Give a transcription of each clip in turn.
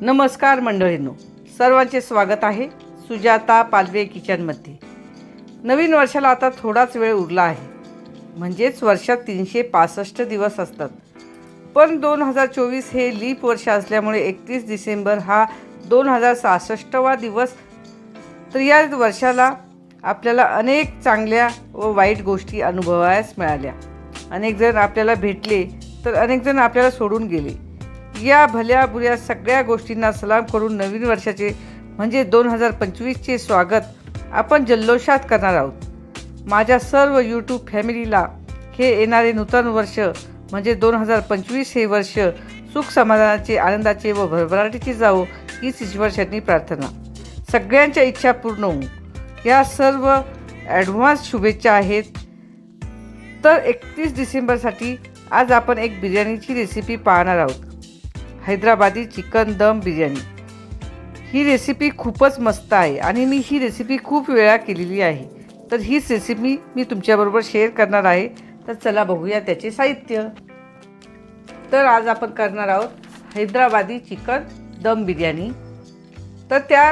नमस्कार मंडळींनो सर्वांचे स्वागत आहे सुजाता पालवे किचनमध्ये नवीन वर्षाला आता थोडाच वेळ उरला आहे. म्हणजेच वर्षात तीनशे पासष्ट दिवस असतात. पण दोन हजार चोवीस हे लीप वर्ष असल्यामुळे एकतीस डिसेंबर हा दोन हजार सहासष्टवा दिवस. तर या वर्षाला आपल्याला अनेक चांगल्या व वाईट गोष्टी अनुभवायस मिळाल्या. अनेक जण आपल्याला भेटले तर अनेक जण आपल्याला सोडून गेले. या भल्या बुऱ्या सगळ्या गोष्टींना सलाम करून नवीन वर्षाचे म्हणजे दोन हजार पंचवीसचे स्वागत आपण जल्लोषात करणार आहोत. माझ्या सर्व यूट्यूब फॅमिलीला हे येणारे नूतन वर्ष म्हणजे दोन हजार पंचवीस हे वर्ष सुख समाधानाचे आनंदाचे व भरभराटीचे जावो हीच ईश्वरचरणी प्रार्थना. सगळ्यांच्या इच्छा पूर्ण होऊ या सर्व ॲडव्हान्स शुभेच्छा आहेत. तर एकतीस डिसेंबरसाठी आज आपण एक बिर्याणीची रेसिपी पाहणार आहोत. हैदराबादी चिकन दम बिर्याणी. ही रेसिपी खूपच मस्त आहे आणि मी ही रेसिपी खूप वेळा केलेली आहे. तर हीच रेसिपी मी तुमच्याबरोबर शेअर करणार आहे. तर चला बघूया त्याचे साहित्य. तर आज आपण करणार आहोत हैदराबादी चिकन दम बिर्याणी. तर त्या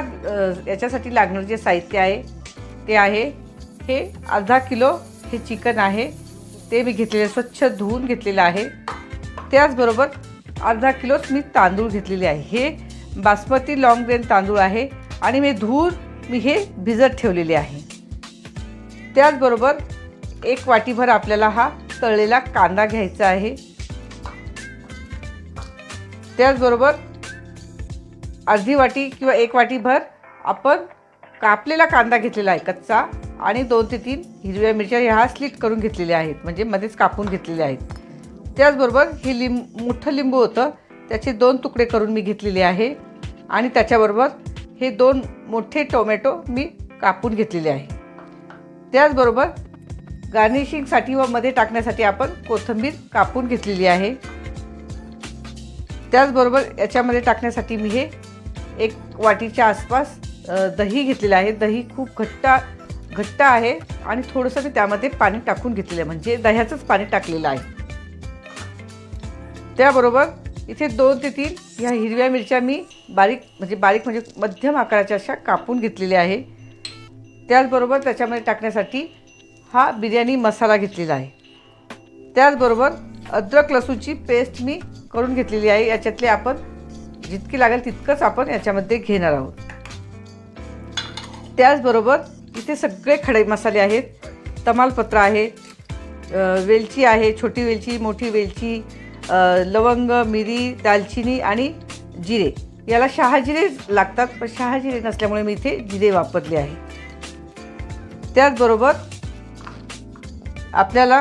याच्यासाठी लागणारं जे साहित्य आहे ते आहे हे अर्धा किलो हे चिकन आहे. ते मी घेतलेलं स्वच्छ धुवून घेतलेलं आहे. त्याचबरोबर अर्धा किलोच मी तांदूळ घेतलेले आहे. हे बासमती लॉंग ग्रेन तांदूळ आहे आणि मी धूर मी हे भिजत ठेवलेले आहे. त्याचबरोबर एक वाटीभर आपल्याला हा तळलेला कांदा घ्यायचा आहे. त्याचबरोबर अर्धी वाटी किंवा एक वाटीभर आपण कापलेला कांदा घेतलेला आहे कच्चा आणि दोन ते तीन हिरव्या मिरच्या ह्या स्लिट करून घेतलेल्या आहेत. म्हणजे मध्येच कापून घेतलेल्या आहेत. त्याचबरोबर हे लिंब मोठं लिंबू होतं. त्याचे दोन तुकडे करून मी घेतलेले आहे. आणि त्याच्याबरोबर हे दोन मोठे टोमॅटो मी कापून घेतलेले आहे. त्याचबरोबर गार्निशिंगसाठी व मध्ये टाकण्यासाठी आपण कोथिंबीर कापून घेतलेली आहे. त्याचबरोबर याच्यामध्ये टाकण्यासाठी मी हे एक वाटीच्या आसपास दही घेतलेलं आहे. दही खूप घट्ट घट्ट आहे. आणि थोडंसं मी त्यामध्ये पाणी टाकून घेतलेलं आहे. म्हणजे दह्याचंच पाणी टाकलेलं आहे. त्याबरोबर इथे दोन ते तीन ह्या हिरव्या मिरच्या मी बारीक म्हणजे बारीक म्हणजे मध्यम आकाराच्या अशा कापून घेतलेल्या आहे. त्याचबरोबर त्याच्यामध्ये टाकण्यासाठी हा बिर्याणी मसाला घेतलेला आहे. त्याचबरोबर अद्रक लसूणची पेस्ट मी करून घेतलेली आहे. याच्यातले आपण जितकी लागेल तितकंच आपण याच्यामध्ये घेणार आहोत. त्याचबरोबर इथे सगळे खडे मसाले आहेत. तमालपत्र आहे वेलची आहे छोटी वेलची मोठी वेलची लवंग मिरी दालचिनी आणि जिरे. याला शहाजिरे लागतात पण शहाजिरे नसल्यामुळे मी इथे जिरे वापरले आहे. त्याचबरोबर आपल्याला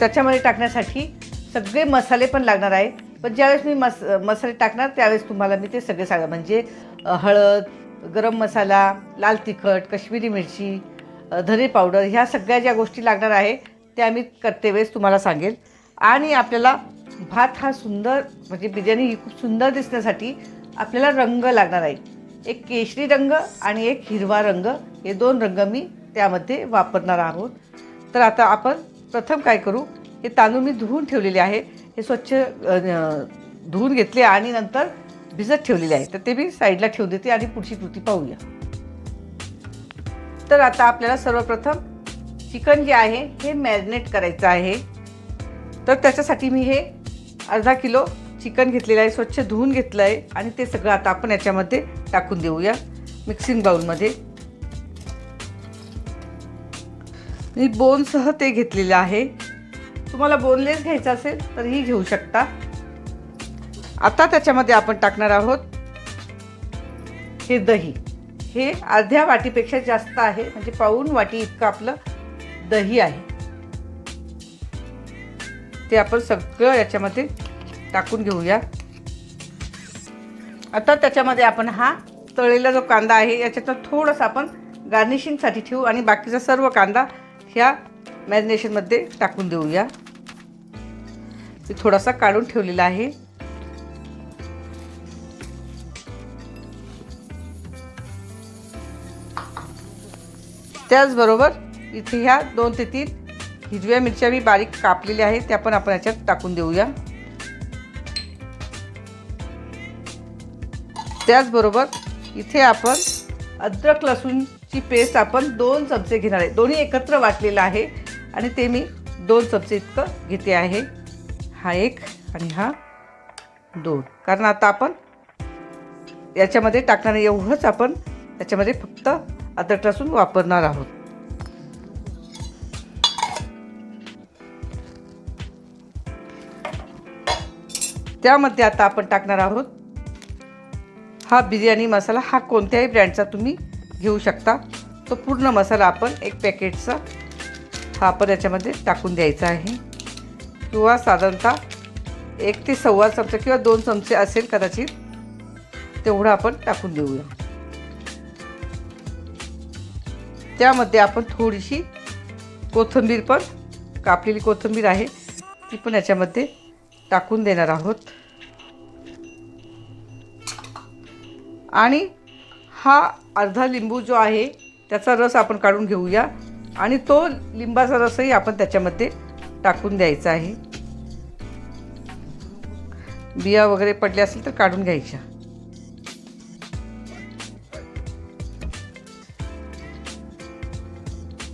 त्याच्यामध्ये टाकण्यासाठी सगळे मसाले पण लागणार आहे पण ज्यावेळेस मी मस मसाले टाकणार त्यावेळेस तुम्हाला मी ते सगळे सांगा म्हणजे हळद गरम मसाला लाल तिखट कश्मीरी मिरची धने पावडर ह्या सगळ्या ज्या गोष्टी लागणार आहे त्या मी करते वेळेस तुम्हाला सांगेल. आणि आपल्याला भात हा सुंदर म्हणजे बिर्याणी ही खूप सुंदर दिसण्यासाठी आपल्याला रंग लागणार आहे. एक केशरी रंग आणि एक हिरवा रंग हे दोन रंग मी त्यामध्ये वापरणार आहोत. तर आता आपण प्रथम काय करू हे तांदूळ मी धुवून ठेवलेले आहे. हे स्वच्छ धुवून घेतले आणि नंतर भिजत ठेवलेले आहे. तर ते मी साईडला ठेवून देते आणि पुढची कृती पाहूया. तर आता आपल्याला सर्वप्रथम चिकन जे आहे हे मॅरिनेट करायचं आहे. तर त्याच्यासाठी मी हे अर्धा किलो चिकन घेतलेलं आहे स्वच्छ धुवून घेतलं आहे आणि ते सगळं आता आपण याच्यामध्ये टाकून देऊया मिक्सिंग बाउलमध्ये. मी बोनसह ते घेतलेलं आहे. तुम्हाला बोनलेस घ्यायचं असेल तरीही घेऊ शकता. आता त्याच्यामध्ये आपण टाकणार आहोत हे दही. हे अर्ध्या वाटीपेक्षा जास्त आहे म्हणजे पाऊन वाटी इतकं आपलं दही आहे. ते आपण सगळं याच्यामध्ये टाकून घेऊया. आता त्याच्यामध्ये आपण हा तळलेला जो कांदा आहे याच्यातनं थोडंसं आपण गार्निशिंगसाठी ठेवू आणि बाकीचा सर्व कांदा ह्या मॅरिनेशनमध्ये टाकून देऊया. ते थोडासा काढून ठेवलेला आहे. त्याचबरोबर इथे ह्या दोन ते तीन हिरव्या मिरच्या मी बारीक कापलेल्या आहेत त्या पण आपण याच्यात टाकून देऊया. त्याचबरोबर इथे आपण अद्रक लसूणची पेस्ट आपण दोन चमचे घेणार आहे. दोन्ही एकत्र वाटलेलं आहे आणि ते मी दोन चमचे इतकं घेते आहे. हा एक आणि हा दोन. कारण आता आपण याच्यामध्ये टाकणार एवढंच आपण त्याच्यामध्ये फक्त अद्रक लसूण वापरणार आहोत. त्यामध्ये आता आपण टाकणार आहोत. हा बिर्याणी मसाला हा कोणत्याही ब्रँडचा तुम्ही घेऊ शकता. तो पूर्ण मसाला आपण एक पॅकेटचा हा आपण याच्यामध्ये टाकून द्यायचा आहे. किंवा साधारणतः एक ते सव्वा चमचे किंवा दोन चमचे असेल कदाचित तेवढं आपण टाकून देऊया. त्यामध्ये आपण थोडीशी कोथिंबीर पण कापलेली कोथिंबीर आहे ती पण याच्यामध्ये टाकून देणार आहोत. आणि हा अर्धा लिंबू जो आहे त्याचा रस आपण काढून घेऊया. आणि तो लिंबाचा रसही आपण त्याच्यामध्ये टाकून द्यायचा आहे. बिया वगैरे पडल्या असेल तर काढून घ्यायच्या.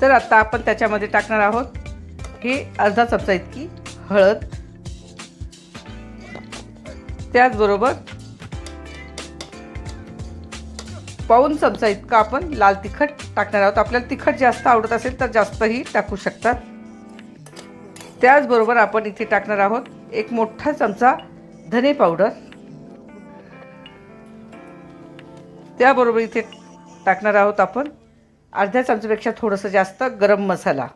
तर आता आपण त्याच्यामध्ये टाकणार आहोत. हे अर्धा चमचा इतकी हळद. त्याचबरोबर पाऊन चमचा इतका आपण लाल तिखट टाकणार आहोत. आपल्याला तिखट जास्त आवडत असेल तर जास्तही टाकू शकतात. त्याचबरोबर आपण इथे टाकणार आहोत एक मोठा चमचा धने पावडर. त्याबरोबर इथे टाकणार आहोत आपण अर्ध्या चमच्यापेक्षा थोडंसं जास्त गरम मसाला.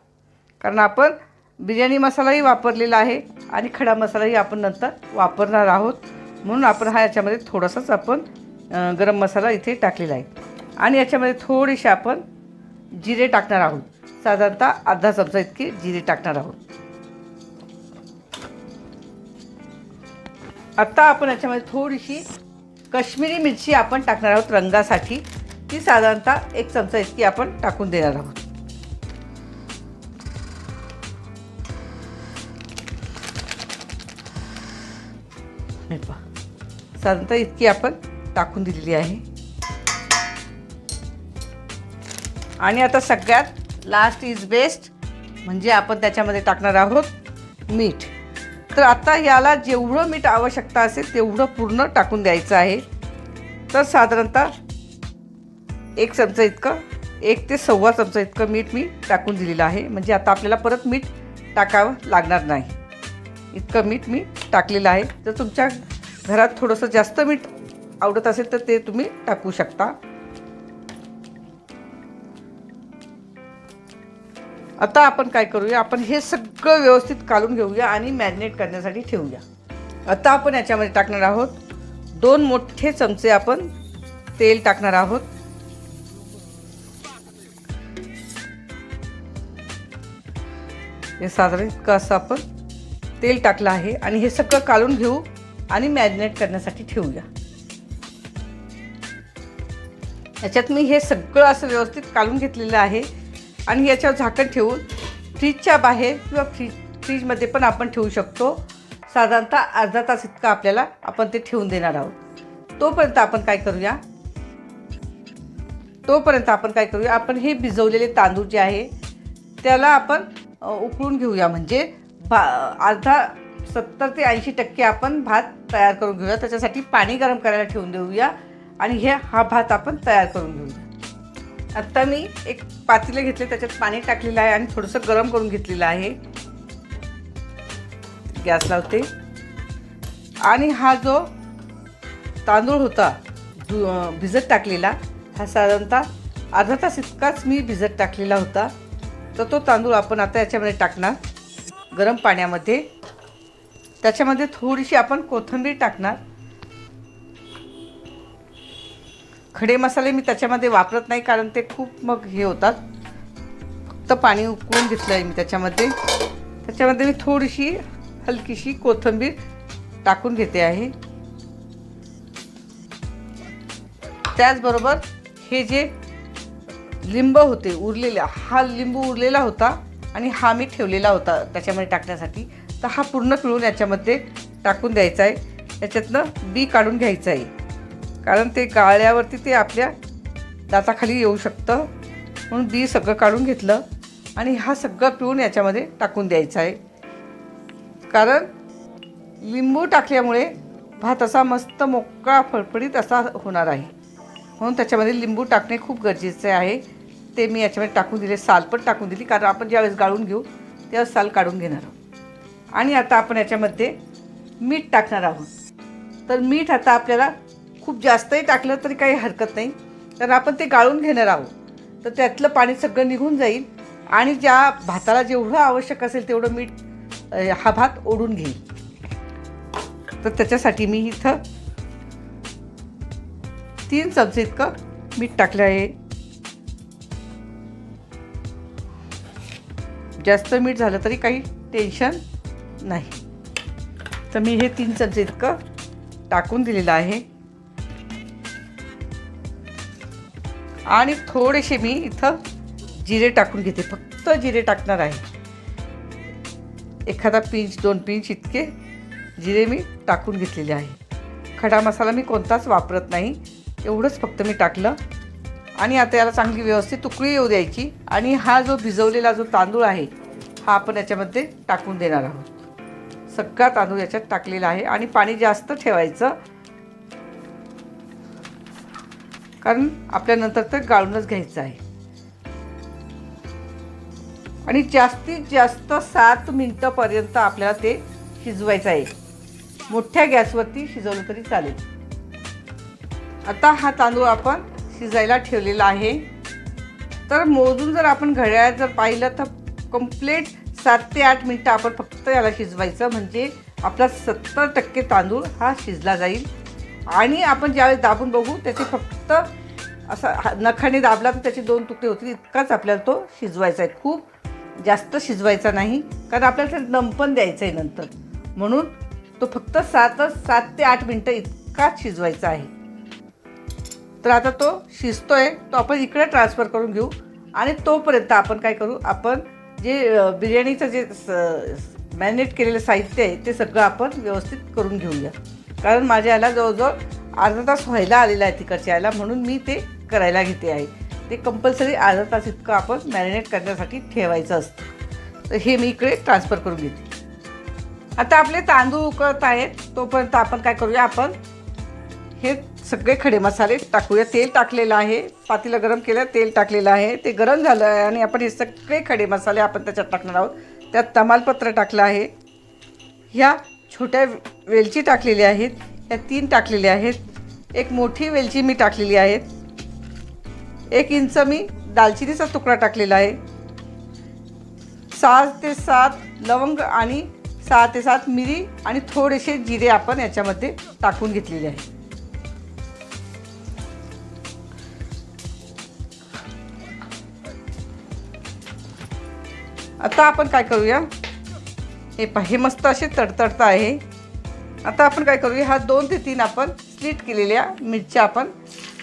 कारण आपण बिर्याणी मसालाही वापरलेला आहे आणि खडा मसालाही आपण नंतर वापरणार आहोत. म्हणून आपण हा याच्यामध्ये थोडासाच आपण गरम मसाला इथे टाकलेला आहे. आणि याच्यामध्ये थोडेसे आपण जिरे टाकणार आहोत. साधारणतः अर्धा चमचा इतके जिरे टाकणार आहोत. आत्ता आपण याच्यामध्ये थोडीशी काश्मीरी मिरची आपण टाकणार आहोत रंगासाठी. ती साधारणतः एक चमचा इतकी आपण टाकून देणार आहोत. साधारणतः इतकी आपण टाकून दिलेली आहे. आणि आता सगळ्यात लास्ट इज बेस्ट म्हणजे आपण त्याच्यामध्ये टाकणार आहोत मीठ. तर आता याला जेवढं मीठ आवश्यकता असेल तेवढं पूर्ण टाकून द्यायचं आहे. तर साधारणतः एक चमचा इतकं एक ते सव्वा चमचा इतकं मीठ मी टाकून दिलेलं आहे. म्हणजे आता आपल्याला परत मीठ टाकावं लागणार नाही. इतकं मीठ मी टाकलेलं आहे. जर तुमच्या घरात थोडंसं जास्त मीठ आवडत असेल तर ते तुम्ही टाकू शकता. आता आपण काय करूया? आपण हे सगळं व्यवस्थित काढून घेऊया आणि मॅरिनेट करण्यासाठी ठेवूया. आता आपण याच्यामध्ये टाकणार आहोत. दोन मोठे चमचे आपण तेल टाकणार आहोत. हे साधारण इतकं असं आपण तेल टाकलं आहे. आणि हे सगळं काढून घेऊ. आणि मॅरिनेट करण्यासाठी ठेवूया. याच्यात मी हे सगळं असं व्यवस्थित काढून घेतलेलं आहे. आणि याच्यावर झाकण ठेवून फ्रीजच्या बाहेर किंवा फ्रीज फ्रीजमध्ये पण आपण ठेवू शकतो. साधारणतः अर्धा तास इतका आपल्याला आपण ते ठेवून देणार आहोत. तोपर्यंत आपण काय करूया? तोपर्यंत आपण काय करूया? आपण हे भिजवलेले तांदूळ जे आहे त्याला आपण उकळून घेऊया. म्हणजे भा अर्धा सत्तर ते ऐंशी टक्के आपण भात तयार करून घेऊया. त्याच्यासाठी पाणी गरम करायला ठेवून देऊया. आणि हे हा भात आपण तयार करून घेऊया. आत्ता मी एक पातेले घेतले त्याच्यात पाणी टाकलेलं आहे आणि थोडंसं गरम करून घेतलेलं आहे. गॅस लावते. आणि हा जो तांदूळ होता धु भिजत टाकलेला हा साधारणतः अर्धा तास इतकाच मी भिजत टाकलेला होता. तर तो तांदूळ आपण आता याच्यामध्ये टाकणार गरम पाण्यामध्ये. त्याच्यामध्ये थोडीशी आपण कोथिंबीर टाकणार. खडे मसाले मी त्याच्यामध्ये वापरत नाही कारण ते खूप मग हे होतात. फक्त पाणी उकळून घेतलं आहे मी त्याच्यामध्ये. त्याच्यामध्ये मी थोडीशी हलकीशी कोथिंबीर टाकून घेते आहे. त्याचबरोबर हे जे लिंब होते उरलेले हा लिंबू उरलेला होता आणि हा मी ठेवलेला होता त्याच्यामध्ये टाकण्यासाठी. तर हा पूर्ण पिळून याच्यामध्ये टाकून द्यायचा आहे. याच्यातनं बी काढून घ्यायचं आहे. कारण ते गाळल्यावरती ते आपल्या दाताखाली येऊ शकतं. म्हणून बी सगळं काढून घेतलं आणि हा सगळं पिऊन याच्यामध्ये टाकून द्यायचा आहे. कारण लिंबू टाकल्यामुळे भात असा मस्त मोकळा फडफडीत असा होणार आहे. म्हणून त्याच्यामध्ये लिंबू टाकणे खूप गरजेचे आहे. ते मी याच्यामध्ये टाकून दिले साल पण टाकून दिली. कारण आपण ज्यावेळेस गाळून घेऊ त्यावेळेस साल काढून घेणार आहोत. आणि आता आपण याच्यामध्ये मीठ टाकणार आहोत. तर मीठ आता आपल्याला खूप जास्तही टाकलं तरी काही हरकत नाही. कारण आपण ते गाळून घेणार आहोत. तर त्यातलं पाणी सगळं निघून जाईल आणि ज्या भाताला जेवढं आवश्यक असेल तेवढं मीठ हा भात ओढून घेईल. तर त्याच्यासाठी मी इथं तीन चमचे इतकं मीठ टाकलं आहे. जास्त मीठ झालं तरी काही टेन्शन नाही. तर मी हे तीन चमचे इतकं टाकून दिलेलं आहे. आणि थोडेसे मी इथं जिरे टाकून घेते. फक्त जिरे टाकणार आहे. एखादा पिंच दोन पिंच इतके जिरे मी टाकून घेतलेले आहे. खडा मसाला मी कोणताच वापरत नाही. एवढंच फक्त मी टाकलं. आणि आता याला चांगली व्यवस्थित तुकडी येऊ द्यायची. आणि हा जो भिजवलेला जो तांदूळ आहे हा आपण याच्यामध्ये टाकून देणार आहोत. सगळा तांदूळ याच्यात टाकलेला आहे आणि पाणी जास्त ठेवायचं. कारण आपल्यानंतर तर गाळूनच घ्यायचं आहे. आणि जास्तीत जास्त सात मिनटंपर्यंत आपल्याला ते शिजवायचं आहे. मोठ्या गॅसवरती शिजवलं तरी चालेल. आता हा तांदूळ आपण शिजायला ठेवलेला आहे. तर मोजून जर आपण घड्याळात जर पाहिलं तर कंप्लीट सात ते आठ मिनटं आपण फक्त याला शिजवायचं म्हणजे आपला सत्तर टक्के तांदूळ हा शिजला जाईल. आणि आपण ज्यावेळेस दाबून बघू त्याचे फक्त असा नखाने दाबला तर त्याचे दोन तुकडे होतील इतकाच आपल्याला तो शिजवायचा आहे. खूप जास्त शिजवायचा नाही कारण आपल्याला ते दम पण द्यायचं आहे नंतर. म्हणून तो फक्त सातच सात ते आठ मिनटं इतकाच शिजवायचा आहे. तर आता तो शिजतोय तो आपण इकडे ट्रान्सफर करून घेऊ. आणि तोपर्यंत आपण काय करू आपण जे बिर्याणीचं जे मॅरिनेट केलेलं साहित्य आहे ते सगळं आपण व्यवस्थित करून घेऊया. कारण माझ्या याला जवळजवळ अर्धा तास व्हायला आलेला आहे तिकडच्या याला म्हणून मी ते करायला घेते आहे. ते कंपल्सरी अर्धा तास इतकं आपण मॅरिनेट करण्यासाठी ठेवायचं असतं. तर हे मी इकडे ट्रान्सफर करून घेते. आता आपले तांदूळ उकळत आहेत तोपर्यंत आपण काय करूया आपण हे सगळे खडे मसाले टाकूया. तेल टाकलेलं आहे. पातीला गरम केलं तेल टाकलेलं आहे. ते गरम झालं आहे आणि आपण हे सगळे खडे मसाले आपण त्याच्यात टाकणार आहोत. त्यात तमालपत्र टाकलं आहे. ह्या छोट्या वेलची टाकलेल्या आहेत. ह्या तीन टाकलेल्या आहेत. एक मोठी वेलची मी टाकलेली आहे. एक इंच मी दालचिनीचा तुकडा टाकलेला आहे. सहा ते सात लवंग आणि सहा ते सात मिरी आणि थोडेसे जिरे आपण याच्यामध्ये टाकून घेतलेले आहे आता आपण काय करूया? हे पा हे मस्त असे तडतडता आहे. आता आपण काय करूया हा दोन ते तीन आपण स्लीट केलेल्या मिरच्या आपण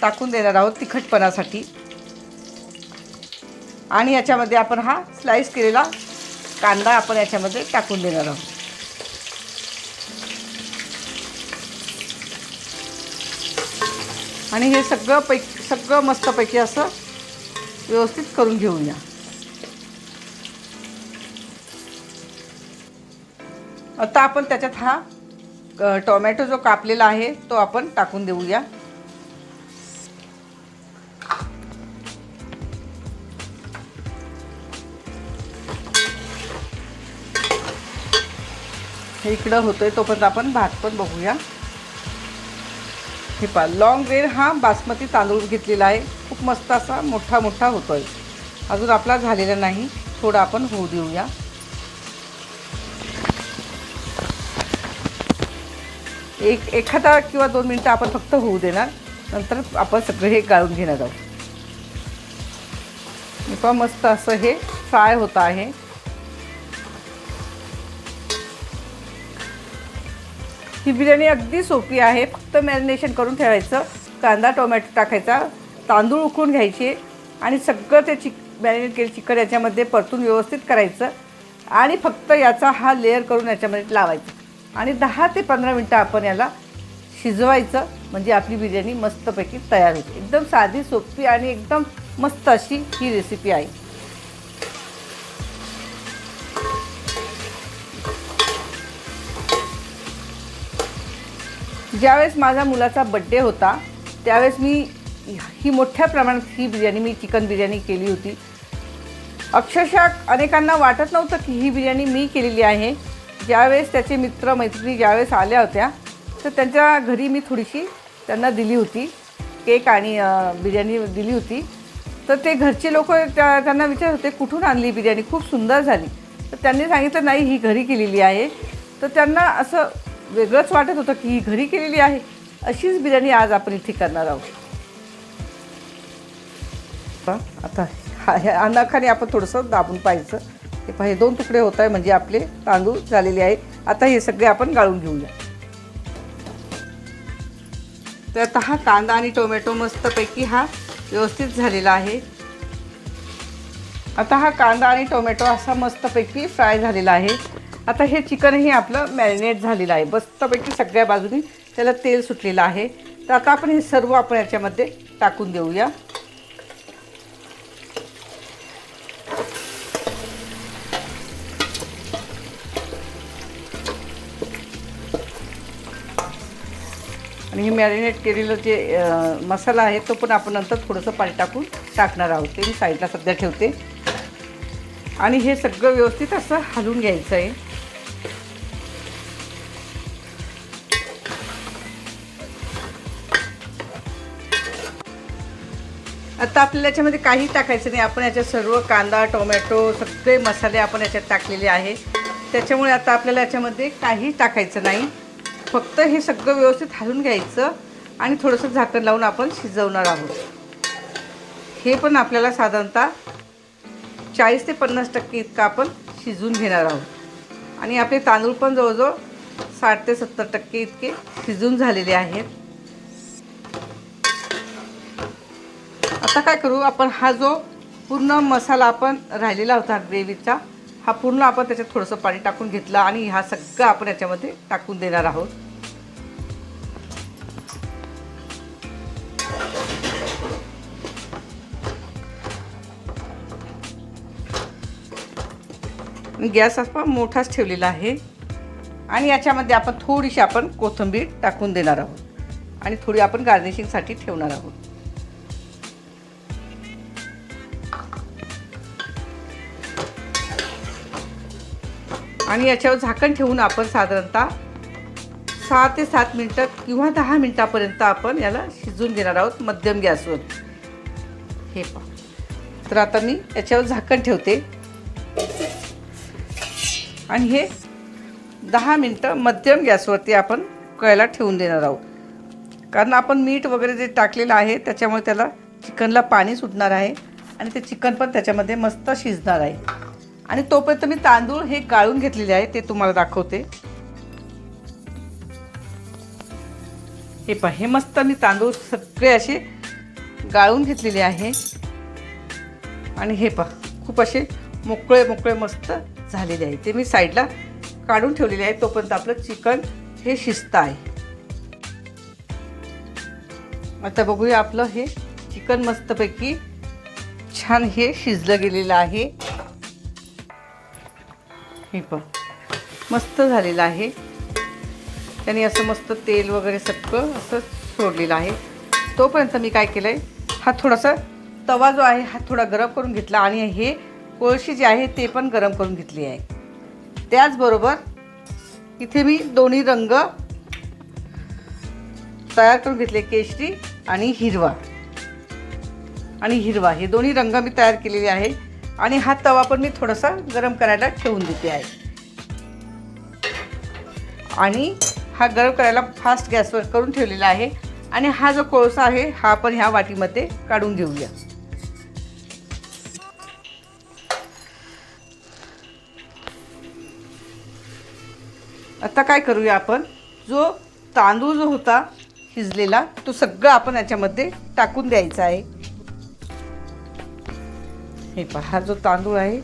टाकून देणार आहोत तिखटपणासाठी. आणि याच्यामध्ये आपण हा स्लाईस केलेला कांदा आपण याच्यामध्ये टाकून देणार आहोत. आणि हे सगळं पै सगळं मस्तपैकी असं व्यवस्थित करून घेऊया. आता आपण त्याच्यात हा टोमॅटो जो कापलेला आहे तो आपण टाकून देऊया. हे इकडं होतोय तोपर्यंत आपण भात पण बघूया. हे पहा लॉंग ग्रेन हा बासमती तांदूळ घेतलेला आहे. खूप मस्त असा मोठा मोठा होतोय. अजून आपला झालेला नाही. थोडा आपण होऊ देऊया. एक एखादा किंवा दोन मिनटं आपण फक्त होऊ देणार नंतर आपण सगळं हे गाळून घेणार आहोत. निफा मस्त असं हे फ्राय होत आहे. ही बिर्याणी अगदी सोपी आहे फक्त मॅरिनेशन करून ठेवायचं. कांदा टोमॅटो टाकायचा तांदूळ उकळून घ्यायचे आणि सगळं ते चिक मॅरिनेट केलं चिकन याच्यामध्ये परतून व्यवस्थित करायचं. आणि फक्त याचा हा लेअर करून याच्यामध्ये लावायचा. आणि दहा ते पंधरा मिनटं आपण याला शिजवायचं म्हणजे आपली बिर्याणी मस्तपैकी तयार होते. एकदम साधी सोपी आणि एकदम मस्त अशी ही रेसिपी आहे. ज्यावेळेस माझ्या मुलाचा बड्डे होता त्यावेळेस मी ही मोठ्या प्रमाणात ही बिर्याणी मी चिकन बिर्याणी केली होती. अक्षरशः अनेकांना वाटत नव्हतं की ही बिर्याणी मी केलेली आहे. ज्यावेळेस त्याचे मित्र मैत्रिणी ज्यावेळेस आल्या होत्या तर त्यांच्या घरी मी थोडीशी त्यांना दिली होती. केक आणि बिर्याणी दिली होती. तर ते घरचे लोक त्या त्यांना विचारत होते कुठून आणली बिर्याणी? खूप सुंदर झाली. तर त्यांनी सांगितलं नाही ही घरी केलेली आहे. तर त्यांना असं वेगळंच वाटत होतं की ही घरी केलेली आहे. अशीच बिर्याणी आज आपण इथे करणार आहोत. आता आता हा आपण थोडंसं दाबून पाहायचं. हे हे दोन तुकडे होत आहे म्हणजे आपले तांदूळ झालेले आहेत. आता हे सगळे आपण गाळून घेऊया. तर आता हा कांदा आणि टोमॅटो मस्तपैकी हा व्यवस्थित झालेला आहे. आता हा कांदा आणि टोमॅटो असा मस्तपैकी फ्राय झालेला आहे. आता हे चिकनही आपलं मॅरिनेट झालेलं आहे. मस्तपैकी सगळ्या बाजूनी त्याला तेल सुटलेलं आहे. तर आता आपण हे सर्व आपण याच्यामध्ये टाकून देऊया. आणि हे मॅरिनेट केलेलं जे मसाला आहे तो पण आपण नंतर थोडंसं पाणी टाकून टाकणार आहोत. ते मी साईडला सध्या ठेवते. आणि हे सगळं व्यवस्थित असं हलवून घ्यायचं आहे. आता आपल्याला याच्यामध्ये काही टाकायचं नाही. आपण याच्यात सर्व कांदा टोमॅटो सगळे मसाले आपण याच्यात टाकलेले आहे. त्याच्यामुळे आता आपल्याला याच्यामध्ये काही टाकायचं नाही. फक्त हे सगळं व्यवस्थित हलवून घ्यायचं आणि थोडंसं झाकण लावून आपण शिजवणार आहोत. हे पण आपल्याला साधारणतः चाळीस ते पन्नास टक्के इतकं आपण शिजवून घेणार आहोत. आणि आपले तांदूळ पण जवळजवळ साठ ते सत्तर टक्के इतके शिजून झालेले आहेत. आता काय करू? आपण हा जो पूर्ण मसाला आपण राहिलेला होता ग्रेव्हीचा हा पूर्ण आपण त्याच्यात थोडंसं पाणी टाकून घेतलं आणि हा सगळं आपण याच्यामध्ये टाकून देणार आहोत. गॅस आपण मोठाच ठेवलेला आहे. आणि याच्यामध्ये आपण थोडीशी आपण कोथिंबीर टाकून देणार आहोत. आणि थोडी आपण गार्निशिंगसाठी ठेवणार आहोत. आणि याच्यावर झाकण ठेवून आपण साधारणतः सहा ते सात मिनटं किंवा दहा मिनटापर्यंत आपण याला शिजवून घेणार आहोत मध्यम गॅसवर. हे पा तर आता मी याच्यावर झाकण ठेवते. आणि हे दहा मिनटं मध्यम गॅसवरती आपण कळायला ठेवून देणार आहोत. कारण आपण मीठ वगैरे जे टाकलेलं आहे त्याच्यामुळे त्याला चिकनला पाणी सुटणार आहे आणि ते चिकन पण त्याच्यामध्ये मस्त शिजणार आहे. आणि तोपर्यंत मी तांदूळ हे गाळून घेतलेले आहे ते तुम्हाला दाखवते. हे पहा हे मस्त मी तांदूळ सगळे असे गाळून घेतलेले आहे. आणि हे पहा खूप असे मोकळे मोकळे मस्त झालेले आहे. ते मी साईडला काढून ठेवलेले आहे तोपर्यंत आपलं चिकन हे शिस्त आहे. आता बघूया आपलं हे चिकन मस्तपैकी छान हे शिजलं गेलेलं आहे. हे पण मस्त झालेलं आहे. त्याने असं मस्त तेल वगैरे सगळं असं सोडलेलं आहे. तोपर्यंत मी काय केलं आहे हा थोडासा तवा जो आहे हा थोडा गरम करून घेतला आणि हे कोळशी जे आहे ते पण गरम करून घेतली आहे. त्याचबरोबर इथे मी दोन्ही रंग तयार करून घेतले केशरी आणि हिरवा. आणि हिरवा हे दोन्ही रंग मी तयार केलेले आहे आणि हा तवा पण मी थोडासा गरम करायला ठेवून देते आहे आणि हा गरम करायला फास्ट गॅसवर करून ठेवलेला आहे. आणि हा जो कोळसा आहे हा आपण ह्या वाटीमध्ये काढून घेऊया. आता काय करूया आपण? जो तांदूळ जो होता शिजलेला तो सगळं आपण याच्यामध्ये टाकून द्यायचा आहे. हे पहा हा जो तांदूळ आहे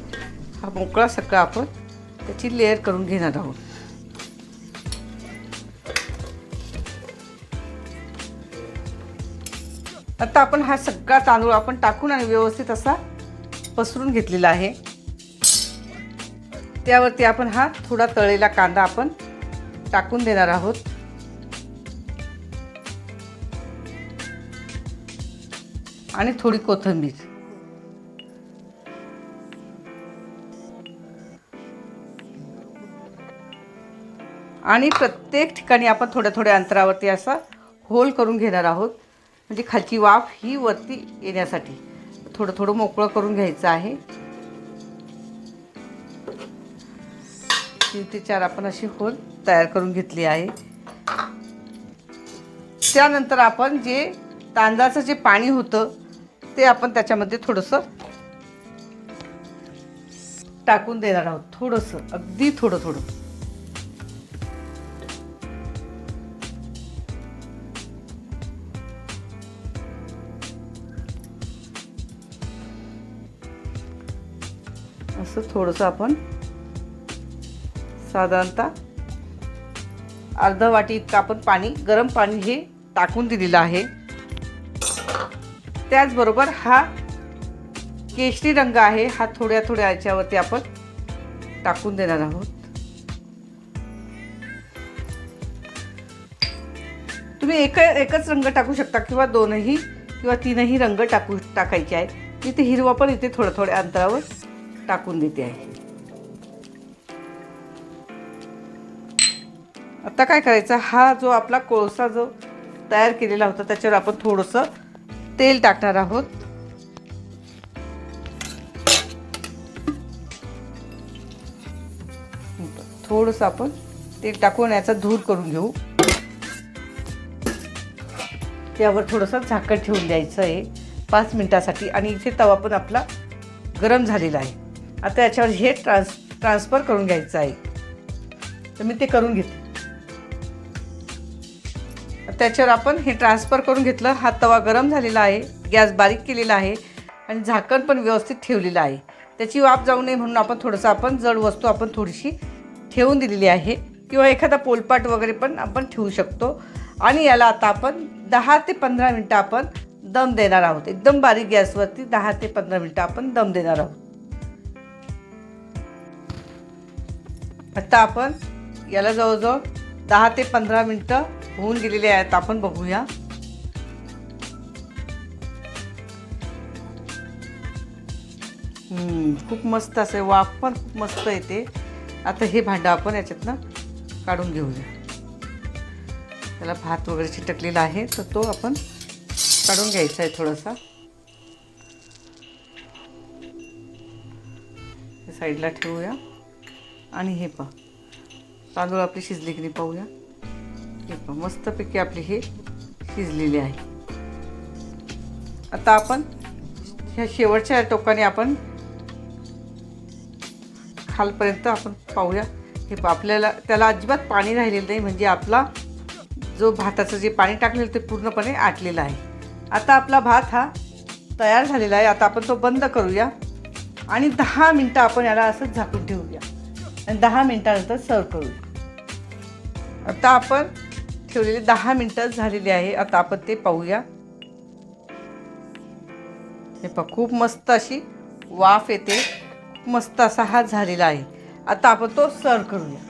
हा मोकळा सगळा आपण त्याची लेअर करून घेणार आहोत. आता आपण हा सगळा तांदूळ आपण टाकून आणि व्यवस्थित असा पसरून घेतलेला आहे. त्यावरती आपण हा थोडा तळलेला कांदा आपण टाकून देणार आहोत. आणि थोडी कोथिंबीर. आणि प्रत्येक ठिकाणी आपण थोड्या थोड्या अंतरावरती असा होल करून घेणार आहोत. म्हणजे खालची वाफ ही वरती येण्यासाठी. थोडं थोडं मोकळं करून घ्यायचं आहे. तीन ते चार आपण अशी होल तयार करून घेतली आहे. त्यानंतर आपण जे तांदळाचं जे पाणी होतं ते आपण त्याच्यामध्ये थोडंसं टाकून देणार आहोत. थोडंसं अगदी थोडं थोडं. असं थोडंसं आपण साधारणतः अर्धा वाटी इतकं आपण पाणी गरम पाणी हे टाकून दिलेलं आहे. त्याचबरोबर हा केशरी रंग आहे हा थोड्या थोड्या याच्यावरती आपण टाकून देणार आहोत. तुम्ही एक एकच रंग टाकू शकता किंवा दोनही किंवा तीनही रंग टाकू टाकायचे आहेत. इथे हिरवा पण इथे थोड्या थोड्या अंतरावर टाकून देते आहे आता काय करायचं? हा जो आपला कोळसा जो तयार केलेला होता त्याच्यावर आपण थोडंसं तेल टाकणार आहोत. थोडंसं आपण तेल टाकून याचा धूर करून घेऊ. त्यावर थोडंसं झाकण ठेवून द्यायचं आहे. पाच मिनटासाठी. आणि इथे तवा पण आपला गरम झालेला आहे. आता याच्यावर हे ट्रान्स ट्रान्सफर करून घ्यायचं आहे. तर मी ते करून घेते. त्याच्यावर आपण हे ट्रान्सफर करून घेतलं. हा तवा गरम झालेला आहे. गॅस बारीक केलेला आहे. आणि झाकण पण व्यवस्थित ठेवलेलं आहे. त्याची वाफ जाऊ नये म्हणून आपण थोडंसं आपण जड वस्तू आपण थोडीशी ठेवून दिलेली आहे. किंवा एखादा पोलपाट वगैरे पण आपण ठेवू शकतो. आणि याला आता आपण दहा ते पंधरा मिनटं आपण दम देणार आहोत. एकदम बारीक गॅसवरती दहा ते पंधरा मिनटं आपण दम देणार आहोत. आता आपण याला जवळजवळ दहा ते पंधरा मिनटं होऊन गेलेले आहेत. आपण बघूया. खूप मस्त असे वाफ पण खूप मस्त येते आता हे भांडं आपण याच्यातनं काढून घेऊया. त्याला भात वगैरे चिटकलेला आहे तर तो आपण काढून घ्यायचा आहे थोडासा. साईडला ठेवूया. आणि हे पहा. तांदूळ आपली शिजली की नाही पाहूया. हे पहा मस्तपैकी आपली हे शिजलेली आहे. आता आपण ह्या शेवटच्या टोकाने आपण खालपर्यंत आपण पाहूया. हे पहा आपल्याला त्याला अजिबात पाणी राहिलेलं नाही म्हणजे आपला जो भाताचं जे पाणी टाकलेलं ते पूर्णपणे आटलेलं आहे. आता आपला भात हा तयार झालेला आहे. आता आपण तो बंद करूया. आणि दहा मिनटं आपण याला असंच झाकून ठेवूया. आणि दहा मिनटानंतर सर्व करू. आता आपण ठेवलेले दहा मिनटं झालेली आहे. आता आपण ते पाहूया. हे पहा खूप मस्त अशी वाफ येते. मस्त असा हा झालेला आहे. आता आपण तो सर्व करूया.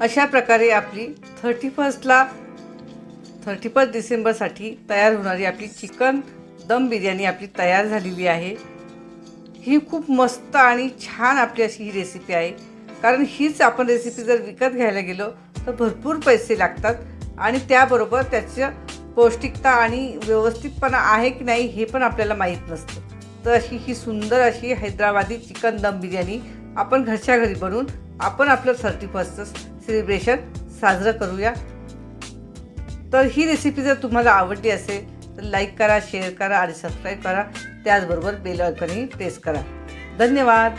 अशा प्रकारे आपली थर्टी फर्स्टला थर्टी फर्स्ट डिसेंबरसाठी तयार होणारी आपली चिकन दम बिर्याणी आपली तयार झालेली आहे. ही खूप मस्त आणि छान आपली अशी ही रेसिपी आहे. कारण हीच आपण रेसिपी जर विकत घ्यायला गेलो तर भरपूर पैसे लागतात आणि त्याबरोबर त्याचं पौष्टिकता आणि व्यवस्थितपणा आहे की नाही हे पण आपल्याला माहीत नसतं. तर अशी ही सुंदर अशी हैदराबादी चिकन दम बिर्याणी आपण घरच्या घरी बनवून आपण आपलं थर्टी फर्स्टचं सेलिब्रेशन साजरं करूया. तर ही रेसिपी जर तुम्हाला आवडली असेल तर लाईक करा शेअर करा आणि सबस्क्राईब करा. त्याचबरोबर बेल आयकॉनही प्रेस करा. धन्यवाद.